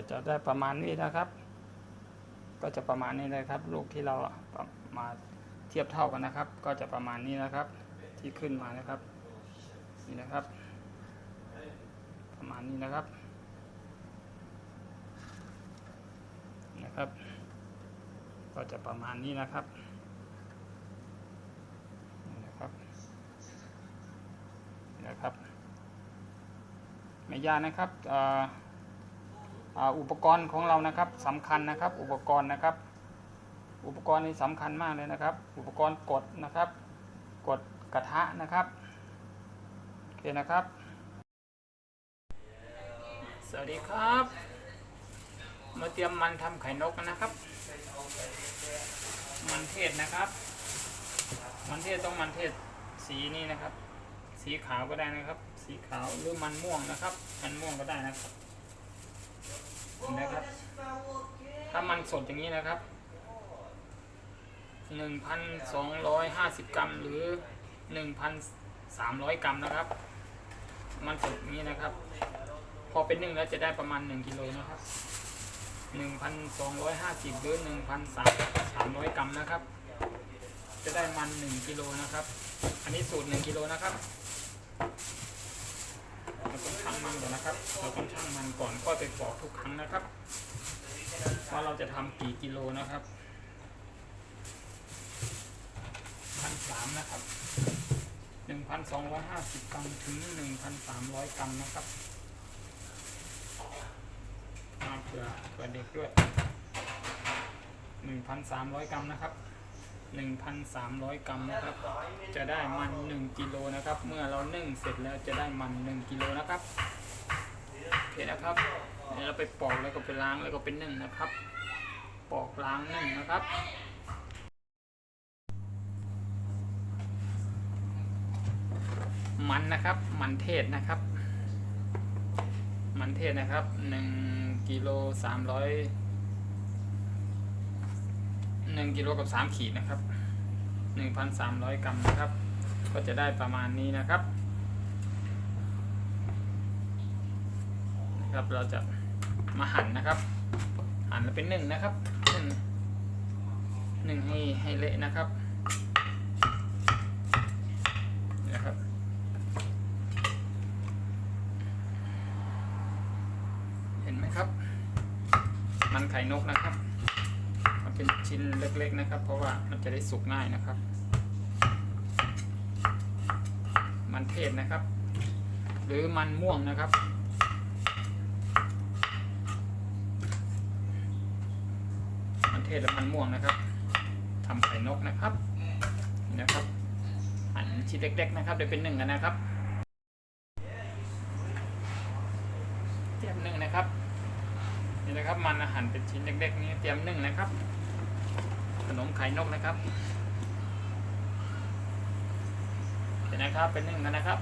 ก็จะได้ประมาณนี้นะครับ ก็จะประมาณนี้เลยครับ ลูกที่เรามาเทียบเท่ากันนะครับ ก็จะประมาณนี้นะครับ ที่ขึ้นมานะครับนี่นะครับ ประมาณนี้นะครับนะครับ ก็จะประมาณนี้นะครับนะครับนี่นะครับไม่ยากนะครับอ่า อุปกรณ์ของเรานะครับสำคัญนะครับ อุปกรณ์นะครับ อุปกรณ์นี้สำคัญมากเลยนะครับ อุปกรณ์กดนะครับ กดกระทะนะครับโอเคนะครับ สวัสดีครับ มาเตรียมมันทำไข่นกกันนะครับ มันเทศนะครับ มันเทศต้องมันเทศสีนี้นะครับ สีขาวก็ได้นะครับ สีขาวหรือมันม่วงนะครับ มันม่วงก็ได้นะครับ นไหมครับ ถ้ามันสดอย่างนี้นะครับ 1,250 กรัมหรือ 1,300 กรัมนะครับ มันสดอย่างนี้นะครับ พอเป็นหนึ่งแล้วจะได้ประมาณ 1กิโลนะครับ 1,250หรือ1,300 กรัมนะครับ จะได้มัน 1กิโลนะครับ อันนี้สูตร 1กิโลนะครับ เราต้องชั่งมั นะครับ เราต้องชั่งมันก่อนก็ไปปอกทุกครั้งนะครับ ว่าเราจะทำกี่กิโลนะครับพันสามนะครับหนึ่งพันสองร้อยห้าสิบกรัมถึงหนึ่งพันสามร้อยกรัมนะครับมาเผื่อเผื่อเด็กด้วยหนึ่งพันสามร้อยกรัมนะครับหนึ่งพันสามร้อยกรัมนะครับ จะได้มันหนึ่งกิโลนะครับ เมื่อเรานึ่งเสร็จแล้วจะได้มันหนึ่งกิโลนะครับ โอเคนะครับเดี๋ยเราไปปอกแล้วก็ไปล้างแล้วก็เป็นนึ่งนะครับ ปอกล้างนึ่งนะครับมันนะครับ มันเทศนะครับ มันเทศนะครับหนึ่งกิโลสามร้อยหนึ่งกิโลกับสามขีดนะครับหนึ่งพันสามร้อยกรัมนะครับ ก็จะได้ประมาณนี้นะครับนะ ครับเราจะมาหั่นนะครับ หั่นเป็นหนึ่งนะครับหนึ่งหนึ่งให้ให้เละนะครับนี่นะครับ เห็นไหมครับ มันไข่นกนะครับ มันเป็นชิ้นเล็กๆนะครับ เพราะว่ามันจะได้สุกง่ายนะครับ มันเทศนะครับ หรือมันม่วงนะครับ มัน เทศและมันม่วงนะครับทำไข่นกนะครับนี่นะครับหั่นชิ้นเล็ก ๆ นะครับเดี๋ยวเป็นหนึ่งกันนะครับเตรียมหนึ่งนะครับนี่นะครับมันอาหารเป็นชิ้นเล็กๆนี้เตรียมหนึ่งนะครับ ขนมไข่นกนะครับเดี๋ยวนะครับเป็นหนึ่งกันนะครับ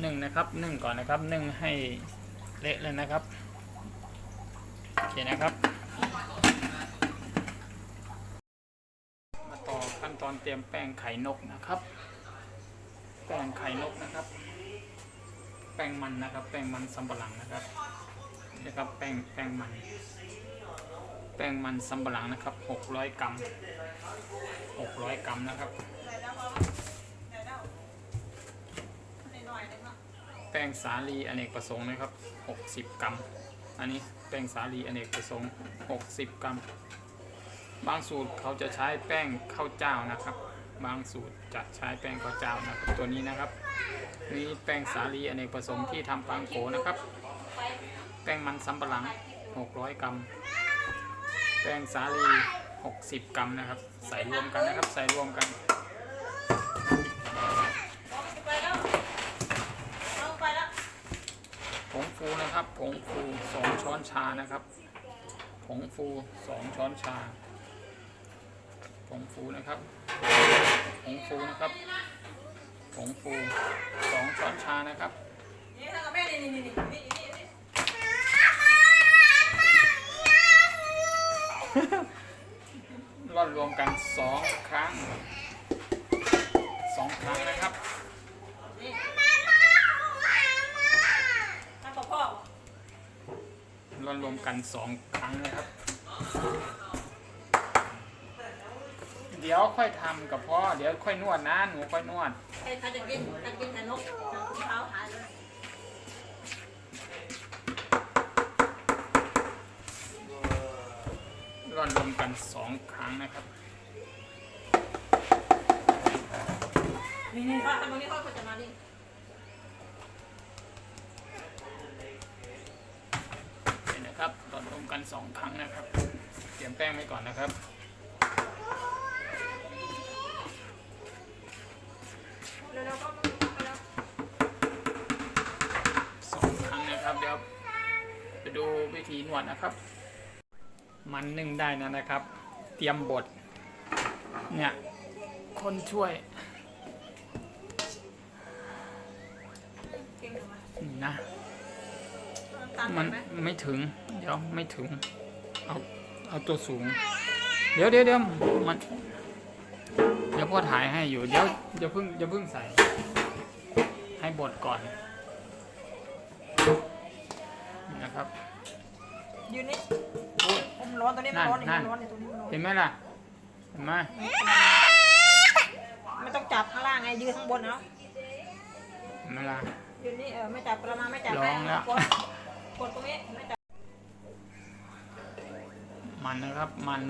หนึ่งนะครับหนึ่งก่อนนะครับหนึ่งให้เละเลยนะครับ เคนะครับ มาต่อขั้นตอนเตรียมแป้งไข่นกนะครับ แป้งไข่นกนะครับ แป้งมันนะครับ แป้งมันสำปะหลังนะครับนี่ครับแป้งแป้งมัน แป้งมันสำปะหลังนะครับ 600 กรัม 600 กรัมนะครับแป้งสาลีอเนกประสงค์นะครับ 60 กรัม อันนี้แป้งสาลีอเนกประสงค์ 60 กรัม บางสูตรเขาจะใช้แป้งข้าวเจ้านะครับ บางสูตรจะใช้แป้งข้าวเจ้านะครับตัวนี้นะครับ นี่แป้งสาลีอเนกประสงค์ที่ทำปังโขนะครับ แป้งมันสำปะหลัง 600 กรัม แป้งสาลี 60 กรัมนะครับ ใส่รวมกันนะครับ ใส่รวมกัน ผงฟู นะครับผงฟู2ช้อนชานะครับผงฟู2ช้อนชาผงฟูนะครับผงฟูนะครับผงฟูสองช้อนชานะครับนี่ทางกับแม่นี่นี่นี่นี่นี่นี่นี่ร่อนรวมกันสองครั้งสองครั้งนะครับ ทางกับพ่อ รวมรวมกันสองครั้งนะครับ เดี๋ยวค่อยทำกับพ่อ เดี๋ยวค่อยนวดนะหนูค่อยนวดใครใครจะกินใครกินแต่นกเท้าหาเลยรวมรวมกันสองครั้งนะครับนี่นี่ถ้าตรงนี้เขาจะมานี่ นะครับรวมรวมกันสองครั้งนะครับ เตรียมแป้งไว้ก่อนนะครับ สองครั้งนะครับเดี๋ยวไปดูวิธีนวดนะครับ มันนึ่งได้นะนะครับ เตรียมบดเนี่ยคนช่วยนี่นะมันไม่ถึง ดี๋ยวไม่ถึง เอาเอาตัวสูง เดี๋ยวเดี๋ยวเดี๋ยวมันเดี๋ยวพ่อถ่ายให้อยู่ เดี๋ยวอย่าเพิ่งอย่าเพิ่งใส่ ให้บดก่อนนี่นะครับยืนนี่โอ้ยผมร้อนตัวนี้มันร้อนนั่นี่นมันร้อนนี่ตัวนี้มันร้อนเห็นไหมล่ะเห็นไหมไม่ต้องจับข้างล่างไงยืนข้างบนเอาเห็นไหมล่ะยืนนี่เออไม่จับประมาณไม่จับร้องแล้วกดกดตรงนี้ไม่จับ มันนะครับ มัน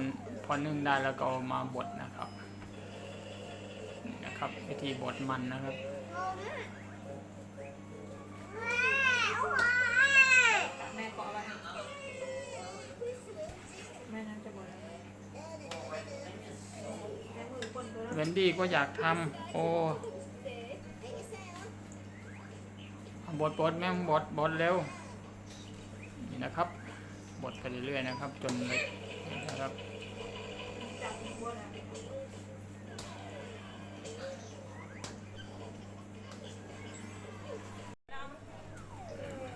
พอนึ่งได้แล้วก็มาบดนะครับนะครับ วิธีบดมันนะครับแม่เกาะไว้ให้แม่นั่นจะบดเวนดี้ก็อยากทำโอ้บดบดแม่งบดบดเร็วนี่นะครับ บดไปเรื่อยๆนะครับ จนเล็ก นะครับ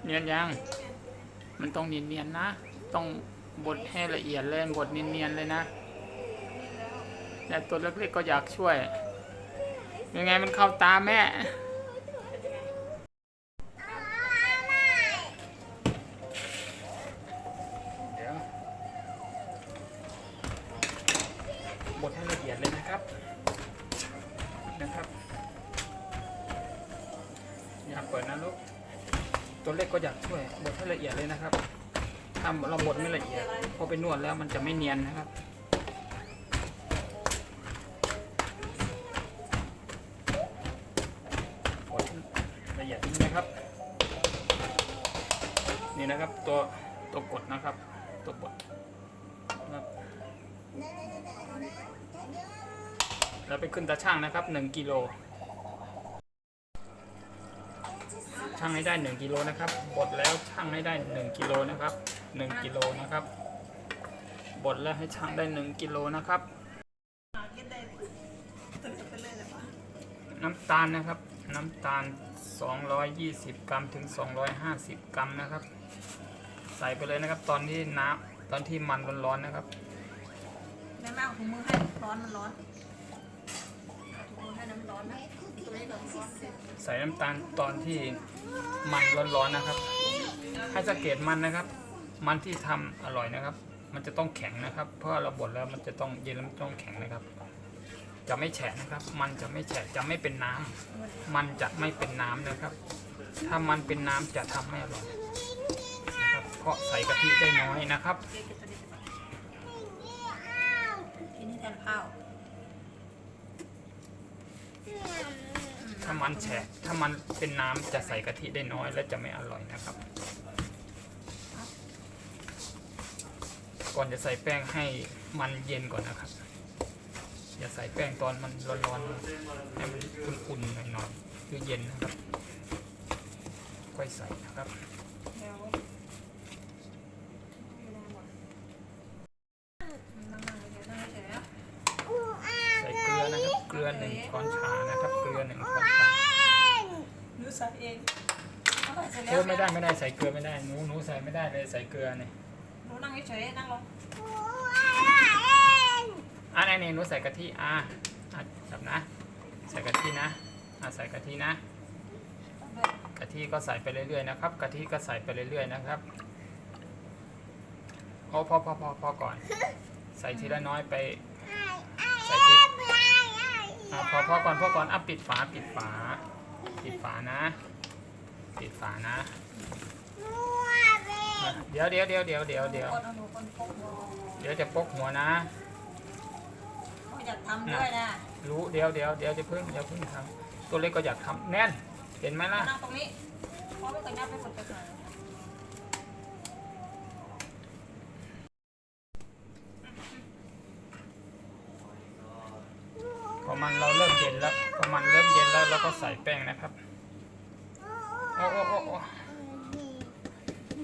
เนียนยัง มันต้องเนียนๆนะ ต้องบดให้ละเอียดเลยบดเนียนๆเลยนะแต่ตัวเล็กๆก็อยากช่วย ยังไงมันเข้าตาแม่ ตัวเล็กก็อยากช่วยบดให้ละเอียดเลยนะครับถ้าเราบดไม่ละเอียดพอไปนวดแล้วมันจะไม่เนียนนะครับบดละเอียดนี้นะครับ นี่นะครับตัวตัวกดนะครับ ตัวบดนะครับแล้วไปขึ้นตาช่างนะครับหนึ่งกิโล ช่างให้ได้1กิโลนะครับบดแล้วช่างให้ได้1กิโลนะครับ1กิโลนะครับบดแล้วให้ช่างได้1กิโลนะครับหากินได้ตัวนี้ไปเลยเลยป่ะน้ำตาลนะครับ น้ำตาล 220 กรัมถึง 250 กรัมนะครับ ใส่ไปเลยนะครับ ตอนที่น้ำตอนที่มันร้อนๆนะครับแม่แม่เอาถุงมือให้ร้อนมันร้อนเอาถุงมือให้น้ำร้อนนะตัวนี้ร้อนร้อนสิใส่น้ำตาลตอนที่ มันร้อนๆนะครับ ให้สังเกตมันนะครับ มันที่ทำอร่อยนะครับ มันจะต้องแข็งนะครับ เพราะเราบดแล้วมันจะต้องเย็นแล้วมันต้องแข็งนะครับ จะไม่แฉะนะครับ มันจะไม่แฉะจะไม่เป็นน้ำมันจะไม่เป็นน้ำนะครับ ถ้ามันเป็นน้ำจะทำไม่อร่อยนะครับเพราะใส่กะทิได้น้อยนะครับเดี๋ยวกินตัวนี้ไปกินนี่แทนข้าว ถ้ามันแฉะถ้ามันเป็นน้ำจะใส่กะทิได้น้อยและจะไม่อร่อยนะครับ ก่อนจะใส่แป้งให้มันเย็นก่อนนะครับ อย่าใส่แป้งตอนมันร้อนๆให้มันอุ่นๆหน่อยๆคือเย็นนะครับ ค่อยใส่นะครับ เดี๋ยวไม่ได้หมดนั่งๆเดี๋ยวนั่งเฉยๆนะ ใส่เกลือนะครับ เกลือหนึ่งช้อนชานะครับ เกลือหนึ่งช้อนชา หนูใส่เองเอาใส่เสร็จแล้ โอ้ ว ไม่ได้ไม่ได้ใส่เกลือไม่ได้หนูหนูใส่ไม่ได้เลยใส่เกลือเนี่ยหนูนั่งเฉยๆนั่งลงอะนี่นี่หนูใส่กะทิอะอะจับนะ ใส่กะทินะอะใส่กะทินะกะทิก็ใส่ไปเรื่อยๆนะครับกะทิก็ใส่ไปเรื่อยๆนะครับโอ้พอพอพอพอก่อน ใส่ทีละน้อยไปใส่พริกอะพอพอก่อนพอก่อนอะปิดฝาปิดฝา ปิดฝานะ ปิดฝานะอะ เดี๋ยวเดี๋ยวเดี๋ยวเดี๋ยวเดี๋ยวเดี๋ยวคนเอาหนูคนพกหัวเดี๋ยวจะปกหัวนะ เขาอยากทำด้วยนะรู้เดี๋ยวเดี๋ยวเดี๋ยวจะเพิ่งเดี๋ยวเพิ่งทำตัวเล็กก็อยากทำแน่น เห็นไหมล่ะ นั่งตรงนี้เพราะไม่เคยนับไปหมดไปเลยพอมันเราเริ่มเย็นแล้วพอมันเริ่มเย็นแล้วเราก็ใส่แป้งนะครับ โอ้โอ้โอ้โอ้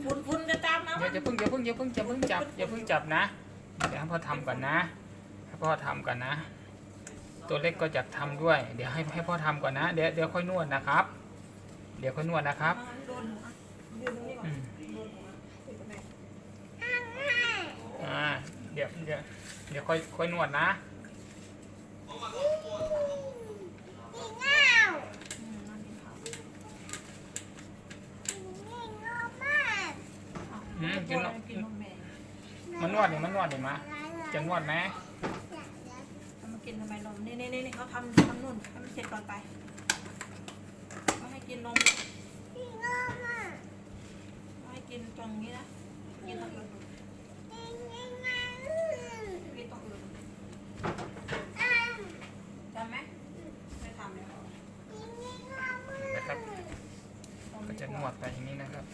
ฝุ่นฝุ่นจะตามนะ เดี๋ยวจะเพิ่งอย่าเพิ่งอย่าเพิ่งอย่าเพิ่งจับอย่าเพิ่งจับนะเดี๋ยวให้พ่อทำก่อนนะให้พ่อทำก่อนนะ ตัวเล็กก็อยากทำด้วย เดี๋ยวให้ให้พ่อทำก่อนนะเดี๋ยวเดี๋ยวค่อยนวดนะครับ เดี๋ยวค่อยนวดนะครับอืมอ่าเดี๋ยวเดี๋ยวเดี๋ยวค่อยค่อยนวดนะ อืมนั่นกินข้าว อื มกินนมกินนมแม่มันนวดเนี่ยมันนวดเนี่ยมาจะนวดไหมเอามากินทำไมนมนี่นี่นี่เขาทำทำนู่นให้มันเสร็จก่อนไปเขาให้กินนมเขาให้กินตรงนี้นะกินตรงอื่นกินตรงอื่นจำไหมไม่ทำเลย นะครับ ก็จะนวดไปอย่างนี้นะครับ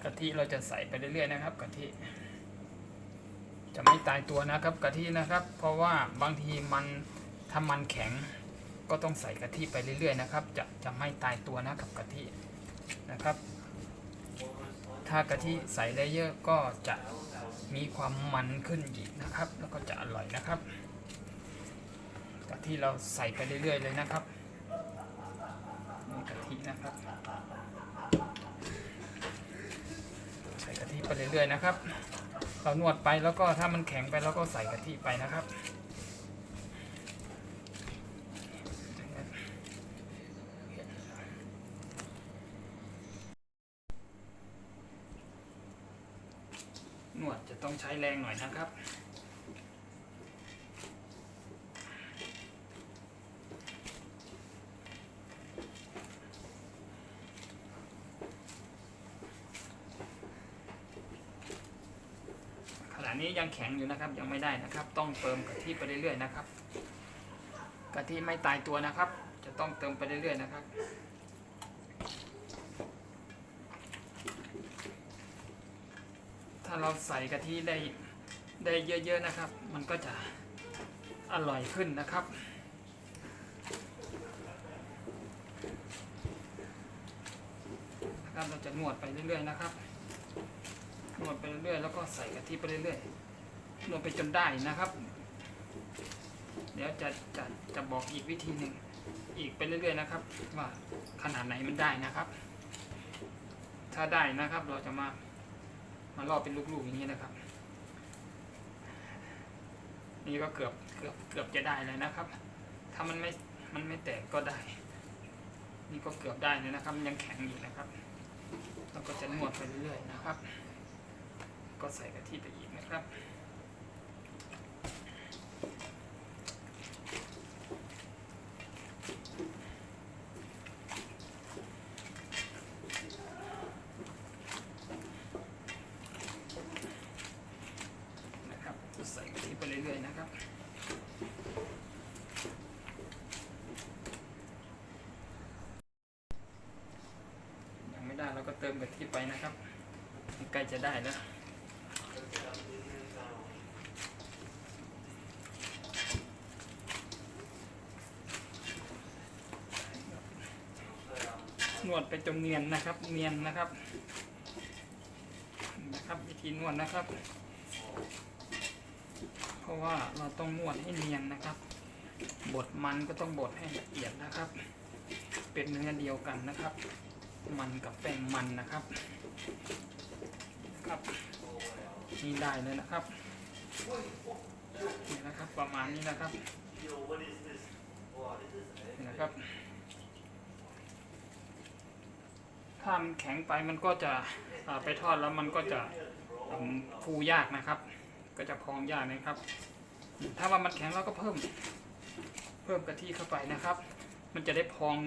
กะ ทิเราจะใส่ไปเรื่อยๆนะครับกะทิจะไม่ตายตัวนะครับกะทินะครับ เพราะว่าบางทีมันถ้ามันแข็งก็ต้องใส่กะทิไปเรื่อยๆนะครับ จะจะไม่ตายตัวนะครับกะทินะครับ ถ้ากะทิใส่ได้เยอะก็จะมีความมันขึ้นอีกนะครับ แล้วก็จะอร่อยนะครับกะทิเราใส่ไปเรื่อยๆเลยนะครับนี่กะทินะครับ ใส่กะทิไป เรื่อยๆนะครับ เรานวดไปแล้วก็ถ้ามันแข็งไปเราก็ใส่กะทิไปนะครับนวดจะต้องใช้แรงหน่อยนะครับ ขณะนี้ยังแข็ง อยู่นะครับ ยังไม่ได้นะครับ ต้องเติมกะทิไปเรื่อยๆนะครับกะทิไม่ตายตัวนะครับ จะต้องเติมไปเรื่อยๆนะครับถ้าเราใส่กะทิได้ได้เยอะๆนะครับ มันก็จะอร่อยขึ้นนะครับนะครับเราจะนวดไปเรื่อยๆนะครับนวดไปเรื่อยๆแล้วก็ใส่กะทิไปเรื่อยๆ นวดไปจนได้นะครับ เดี๋ยวจะจะจะบอกอีกวิธีหนึ่งอีกไปเรื่อยๆนะครับ ว่าขนาดไหนมันได้นะครับ ถ้าได้นะครับเราจะมามาลอกเป็นลูกๆอย่างนี้นะครับ นี่ก็เกือบเกือบเกือบจะได้เลยนะครับ ถ้ามันไม่มันไม่แตกก็ได้ นี่ก็เกือบได้เลยนะครับมันยังแข็งอยู่นะครับเราก็จะนวดไปเรื่อยๆนะครับ ก็ใส่กะทิไปอีกนะครับใส่กะทิไปเรื่อยๆนะครับ ยังไม่ได้ เราก็เติมกะทิไปนะครับใกล้จะได้แล้วนวดไปจนเนียนนะครับ เนียนนะครับ นะครับวิธีนวดนะครับ เพราะว่าเราต้องนวดให้เนียนนะครับ บดมันก็ต้องบดให้ละเอียดนะครับ เป็นเนื้อเดียวกันนะครับ มันกับแป้งมันนะครับครับนี่ได้เลยนะครับนี่นะครับประมาณนี้นะครับนี่นะครับถ้ามันแข็งไปมันก็จะไปทอดแล้วมันก็จะฟูยากนะครับ ก็จะพองยากนะครับ ถ้าว่ามันแข็งเราก็เพิ่ม เพิ่มกะทิเข้าไปนะครับ มันจะได้พอง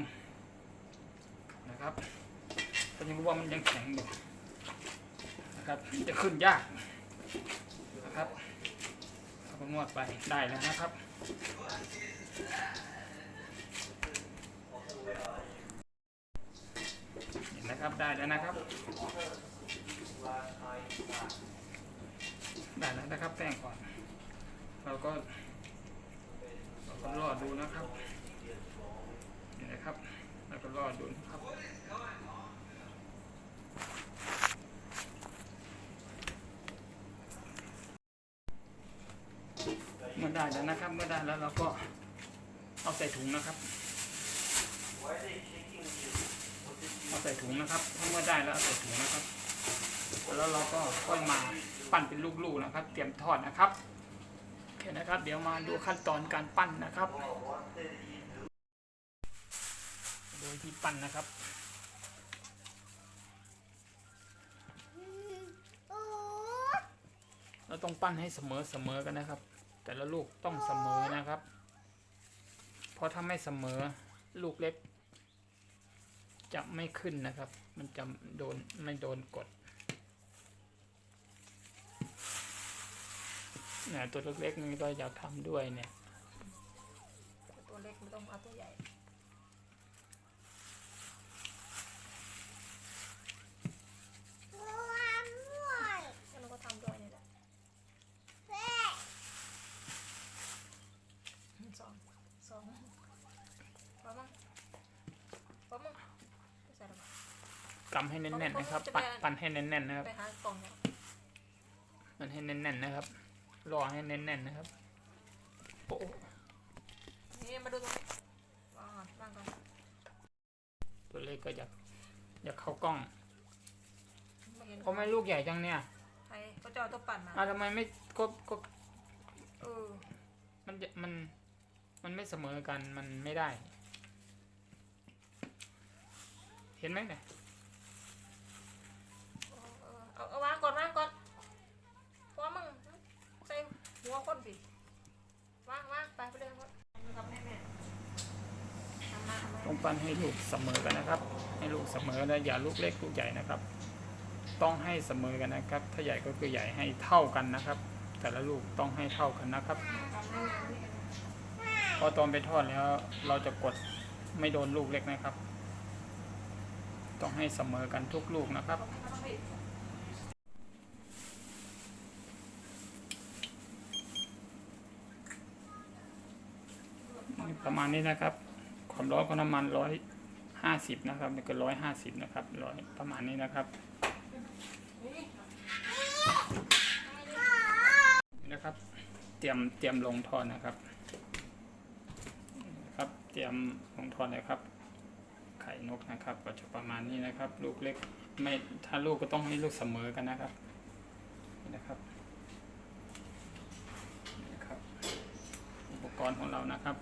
นะครับ ยังรู้ว่ามันยังแข็งอยู่นะครับจะขึ้นยากนะครับเราก็นวดไปได้แล้วนะครับเห็นนะครับได้แล้วนะครับได้แล้วนะครับแป้งก่อน เราก็เราก็รอดูนะครับเห็นนะครับเราก็รอดูนะครับเมื่อได้ แล้วนะครับ เมื่อได้แล้วเราก็เอาใส่ถุงนะครับเอาใส่ถุงนะครับถ้าเมื่อได้แล้วเอาใส่ถุงนะครับ แล้วเราก็ค่อยมาปั้นเป็นลูกๆนะครับ เตรียมทอดนะครับโอเคนะครับ เดี๋ยวมาดูขั้นตอนการปั้นนะครับ โดยที่ปั้นนะครับเราต้องปั้นให้เสมอเสมอกันนะครับ แต่ละลูกต้องเสมอนะครับ เพราะถ้าไม่เสมอลูกเล็ก จะไม่ขึ้นนะครับ มันจะโดนไม่โดนกดเนี่ยตัวเล็กๆนี่ก็อยากทำด้วยเนี่ย ตัวเล็กไม่ต้องเอาตัวใหญ่แล้วเราก็ทำด้วยนี่แหละสองสองพอมั้งพอมั้งไม่ใส่หรอก กำให้แน่นๆนะครับ ปั้นปั้นให้แน่นๆนะครับไปหากล่องเนี่ยมันให้แน่นๆนะครับ รอให้แน่นๆนะครับโป๊ะนี่มาดูตรงนี้วางก่อนวางก่อนตัวเล็กก็อยากอยากเข้ากล้องไม่เห็นเพราะไม่ลูกใหญ่จังเนี่ยใครก็จะเอาตัวปั่นมาอะทำไมไม่ก็ก็เออมันจะมันมันไม่เสมอกันมันไม่ได้ เห็นไหมเนี่ย เอาเอาวางก่อนวางก่อนพอมึงใส่หัวคนสิวางวางไปไปเลยครับทำให้แม่ทำมาทำมา ต้อง ปั้นให้ลูกเสมอกันนะครับ ให้ลูกเสมอนะอย่าลูกเล็กลูกใหญ่นะครับ ต้องให้เสมอกันนะครับ ถ้าใหญ่ก็คือใหญ่ให้เท่ากันนะครับ แต่ละลูกต้องให้เท่ากันนะครับ พอตอนไปทอดแล้วเราจะกดไม่โดนลูกเล็กนะครับ ต้องให้เสมอกันทุกลูกนะครับประมาณนี้นะครับ ความร้อนของน้ำมันร้อยห้าสิบนะครับนี่ก็ร้อยห้าสิบนะครับร้อยประมาณนี้นะครับนี่นะครับ เตรียมเตรียมลงทอดนะครับครับ เตรียมลงทอดนะครับ ไข่นกนะครับ ก็จะประมาณนี้นะครับ ลูกเล็กไม่ถ้าลูกก็ต้องให้ลูกเสมอกันนะครับนี่นะครับนี่นะครับ อุปกรณ์ของเรานะครับ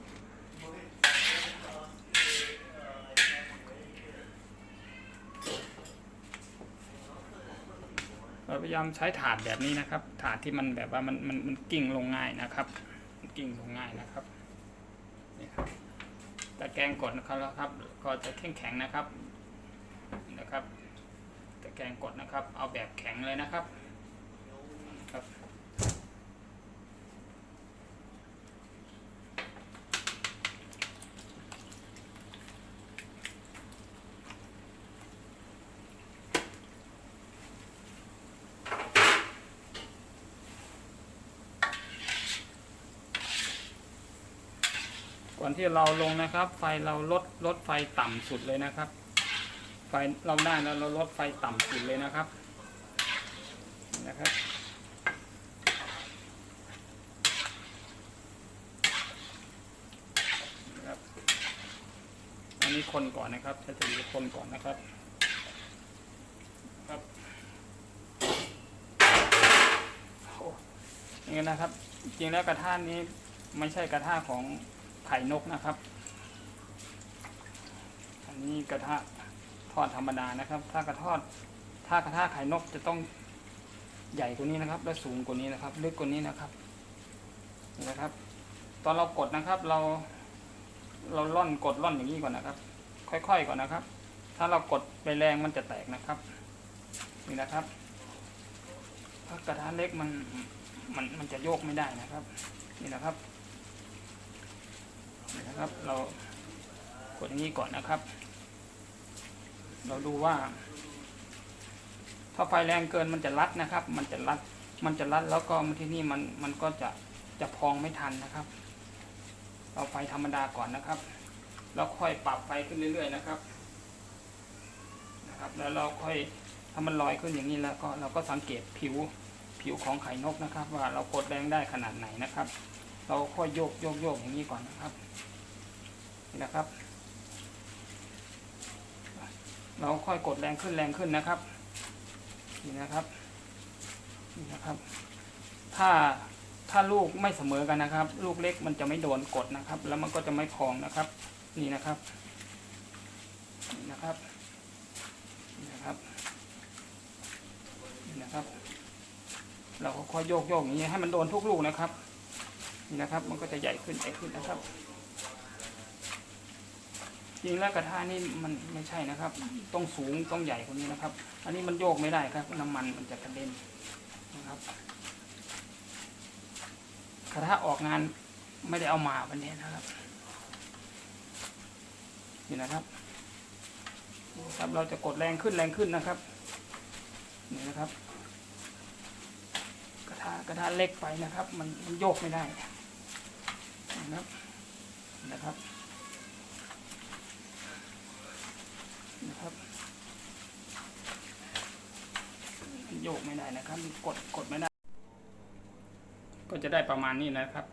เราพ ยายามใช้ถาดแบบนี้นะครับ ถาดที่มันแบบว่ามันมันมันกิ่งลงง่ายนะครับมันกิ่งลงง่ายนะครับนี่ครับแต่แกรงกดนะครับแล้วครับ ก็จะแข็งแข็งนะครับนะครับแต่แกรงกดนะครับ เอาแบบแข็งเลยนะครับ ก่อนที่เราลงนะครับ ไฟเราลดลดไฟต่ำสุดเลยนะครับ ไฟเราได้แล้วเราลดไฟต่ำสุดเลยนะครับนะครับอันนี้คนก่อนนะครับใช้ถือคนก่อนนะครับครับนี่นะครับ จริงแล้วกระทะนี้ไม่ใช่กระทะของ ไข่นกนะครับ อันนี้กระทะทอดธรรมดานะครับ ถ้ากระทอดถ้ากระทะไข่นกจะต้องใหญ่กว่านี้นะครับ และสูงกว่านี้นะครับ ลึกกว่านี้นะครับนี่นะครับ ตอนเรากดนะครับ เรา เราล่อนกดล่อนอย่างนี้ก่อนนะครับ ค่อยๆก่อนนะครับ ถ้าเรากดไปแรงมันจะแตกนะครับนี่นะครับถ้ากระทะเล็กมันมันมันจะโยกไม่ได้นะครับ นี่นะครับ นะครับ เรากดอย่างนี้ก่อนนะครับ เราดูว่า ถ้าไฟแรงเกินมันจะรัดนะครับ มันจะรัด มันจะรัดแล้วก็มาที่นี่มันมันก็จะจะพองไม่ทันนะครับ เราไฟธรรมดาก่อนนะครับแล้วค่อยปรับไฟขึ้นเรื่อย ๆ นะครับนะครับ แล้วเราค่อยถ้ามันลอยขึ้นอย่างนี้แล้วก็เราก็สังเกตผิวผิวของไข่นกนะครับ ว่าเรากดแรงได้ขนาดไหนนะครับ เราค่อยโยกโยกโยกอย่างนี้ก่อนนะครับนี่นะครับ เราค่อยกดแรงขึ้นแรงขึ้นนะครับนี่นะครับนี่นะครับ ถ้าถ้าลูกไม่เสมอกันนะครับ ลูกเล็กมันจะไม่โดนกดนะครับ แล้วมันก็จะไม่พองนะครับ นี่นะครับนี่นะครับนี่นะครับนี่นะครับ เราก็ค่อยโยกโยกอย่างนี้ให้มันโดนทุกลูกนะครับ นะครับ มันก็จะใหญ่ขึ้นใหญ่ขึ้นนะครับ จริงแล้วกระทะนี่มันไม่ใช่นะครับ ต้องสูงต้องใหญ่กว่านี้นะครับ อันนี้มันโยกไม่ได้ครับ น้ำมันมันจะกระเด็นนะครับกระทะออกงานไม่ได้เอามาวันนี้นะครับนี่นะครับนะครับเราจะกดแรงขึ้นแรงขึ้นนะครับนี่นะครับ กระทะกระทะเล็กไปนะครับ มันมันโยกไม่ได้ นะครับนะครับนะครับโยกไม่ได้นะครับกดกดไม่ได้ ก็จะได้ประมาณนี้นะครับ